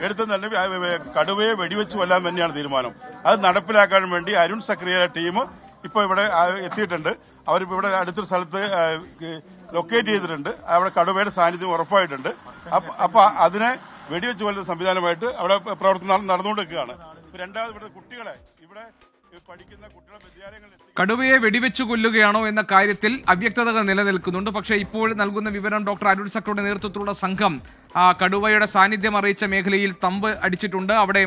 എടുത്ത തന്നെ കടുവയെ വെടിവെച്ച് കൊല്ലാൻ തന്നെയാണ് തീരുമാനം. അത് നടപ്പിലാക്കാൻ വേണ്ടി അരുൺ സക്രിയ ടീം ഇപ്പൊ ഇവിടെ എത്തിയിട്ടുണ്ട്. അവരിപ്പോ ഇവിടെ അടുത്തൊരു സ്ഥലത്ത് ലൊക്കേറ്റ് ചെയ്തിട്ടുണ്ട്. അവിടെ കടുവയുടെ സാന്നിധ്യം ഉറപ്പായിട്ടുണ്ട്. അപ്പ- അതിനെ വെടിവെച്ച് കൊല്ലുന്ന സംവിധാനമായിട്ട് അവിടെ പ്രവർത്തനം നടന്നുകൊണ്ടിരിക്കുകയാണ്. രണ്ടാമത് ഇവിടെ കുട്ടികളെ ഇവിടെ കടുവയെ വെടിവെച്ചു കൊല്ലുകയാണോ എന്ന കാര്യത്തിൽ അവ്യക്തതകൾ നിലനിൽക്കുന്നുണ്ട്. പക്ഷേ ഇപ്പോൾ നൽകുന്ന വിവരം ഡോക്ടർ അരുൺ സക്രയുടെ നേതൃത്വത്തിലുള്ള സംഘം കടുവയുടെ സാന്നിധ്യം അറിയിച്ച മേഖലയിൽ തമ്പ് അടിച്ചിട്ടുണ്ട്. അവിടെ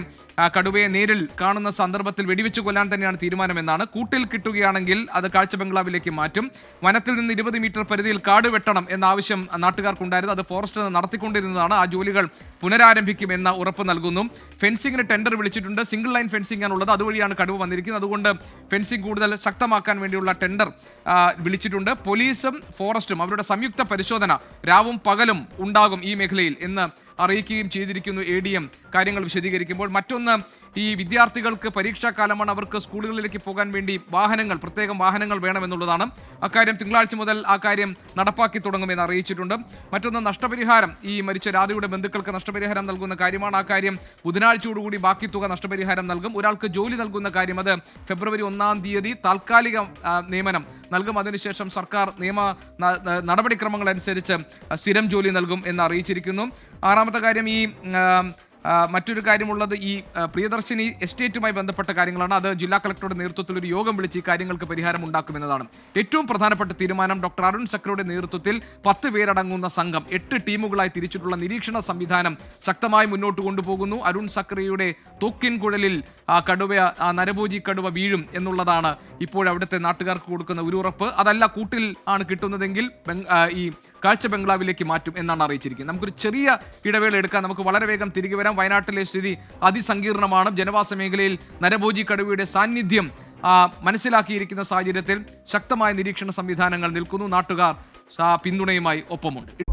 കടുവയെ നേരിൽ കാണുന്ന സന്ദർഭത്തിൽ വെടിവെച്ചു കൊല്ലാൻ തന്നെയാണ് തീരുമാനമെന്നാണ്. കൂട്ടിൽ കിട്ടുകയാണെങ്കിൽ അത് കാഴ്ച ബംഗ്ലാവിലേക്ക് മാറ്റും. വനത്തിൽ നിന്ന് ഇരുപത് മീറ്റർ പരിധിയിൽ കാട് വെട്ടണം എന്ന ആവശ്യം നാട്ടുകാർക്കുണ്ടായിരുന്നു. അത് ഫോറസ്റ്റ് നടത്തിക്കൊണ്ടിരുന്നതാണ്. ആ ജോലികൾ പുനരാരംഭിക്കുമെന്ന ഉറപ്പ് നൽകുന്നു. ഫെൻസിംഗിന് ടെൻഡർ വിളിച്ചിട്ടുണ്ട്. സിംഗിൾ ലൈൻ ഫെൻസിംഗ് ആണുള്ളത് അതുവഴിയാണ് കടുവ വന്നിരിക്കുന്നത്. അതുകൊണ്ട് ഫെൻസിംഗ് കൂടുതൽ ശക്തമാക്കാൻ വേണ്ടിയുള്ള ടെൻഡർ വിളിച്ചിട്ടുണ്ട്. പോലീസും ഫോറസ്റ്റും അവരുടെ സംയുക്ത പരിശോധന രാവും പകലും ഉണ്ടാകും ഈ മേഖലയിൽ. എന്ന് അറിയിക്കുകയും ചെയ്തിരിക്കുന്നു എ ഡി എം കാര്യങ്ങൾ വിശദീകരിക്കുമ്പോൾ മറ്റൊന്ന് ഈ വിദ്യാർത്ഥികൾക്ക് പരീക്ഷാകാലമാണ് അവർക്ക് സ്കൂളുകളിലേക്ക് പോകാൻ വേണ്ടി വാഹനങ്ങൾ പ്രത്യേകം വാഹനങ്ങൾ വേണമെന്നുള്ളതാണ്. അക്കാര്യം തിങ്കളാഴ്ച മുതൽ ആ കാര്യം നടപ്പാക്കി തുടങ്ങുമെന്ന് അറിയിച്ചിട്ടുണ്ട്. മറ്റൊന്ന് നഷ്ടപരിഹാരം. ഈ മരിച്ച രാധയുടെ ബന്ധുക്കൾക്ക് നഷ്ടപരിഹാരം നൽകുന്ന കാര്യമാണ്. ആ കാര്യം ബുധനാഴ്ചയോടുകൂടി ബാക്കി തുക നഷ്ടപരിഹാരം നൽകും. ഒരാൾക്ക് ജോലി നൽകുന്ന കാര്യം അത് ഫെബ്രുവരി ഒന്നാം തീയതി താൽക്കാലിക നിയമനം നൽകും. അതിനുശേഷം സർക്കാർ നിയമ നടപടിക്രമങ്ങൾ അനുസരിച്ച് സ്ഥിരം ജോലി നൽകും എന്ന് അറിയിച്ചിരിക്കുന്നു. ആറാമത്തെ കാര്യം ഈ മറ്റൊരു കാര്യമുള്ളത് ഈ പ്രിയദർശിനി എസ്റ്റേറ്റുമായി ബന്ധപ്പെട്ട കാര്യങ്ങളാണ്. അത് ജില്ലാ കളക്ടറുടെ നേതൃത്വത്തിൽ ഒരു യോഗം വിളിച്ച് ഈ കാര്യങ്ങൾക്ക് പരിഹാരം ഉണ്ടാക്കുമെന്നതാണ്. ഏറ്റവും പ്രധാനപ്പെട്ട തീരുമാനം ഡോക്ടർ അരുൺ സക്രയുടെ നേതൃത്വത്തിൽ പത്ത് പേരടങ്ങുന്ന സംഘം. എട്ട് ടീമുകളായി തിരിച്ചിട്ടുള്ള നിരീക്ഷണ സംവിധാനം ശക്തമായി മുന്നോട്ട് കൊണ്ടുപോകുന്നു. അരുൺ സക്രയുടെ തോക്കിൻ കുഴലിൽ ആ കടുവ ആ നരഭോജി കടുവ വീഴും എന്നുള്ളതാണ് ഇപ്പോൾ അവിടുത്തെ നാട്ടുകാർക്ക് കൊടുക്കുന്ന ഒരു ഉറപ്പ്. അതല്ല കൂട്ടിൽ ആണ് കിട്ടുന്നതെങ്കിൽ ഈ കാഴ്ച ബംഗ്ലാവിലേക്ക് മാറ്റും എന്നാണ് അറിയിച്ചിരിക്കുന്നത്. നമുക്കൊരു ചെറിയ ഇടവേള എടുക്കാൻ നമുക്ക് വളരെ വേഗം തിരികെ വരാം. വയനാട്ടിലെ സ്ഥിതി അതിസങ്കീർണമാണ്. ജനവാസ മേഖലയിൽ നരഭോജി കടുവയുടെ സാന്നിധ്യം മനസ്സിലാക്കിയിരിക്കുന്ന സാഹചര്യത്തിൽ ശക്തമായ നിരീക്ഷണ സംവിധാനങ്ങൾ നിൽക്കുന്നു. നാട്ടുകാർ പിന്തുണയുമായി ഒപ്പമുണ്ട്.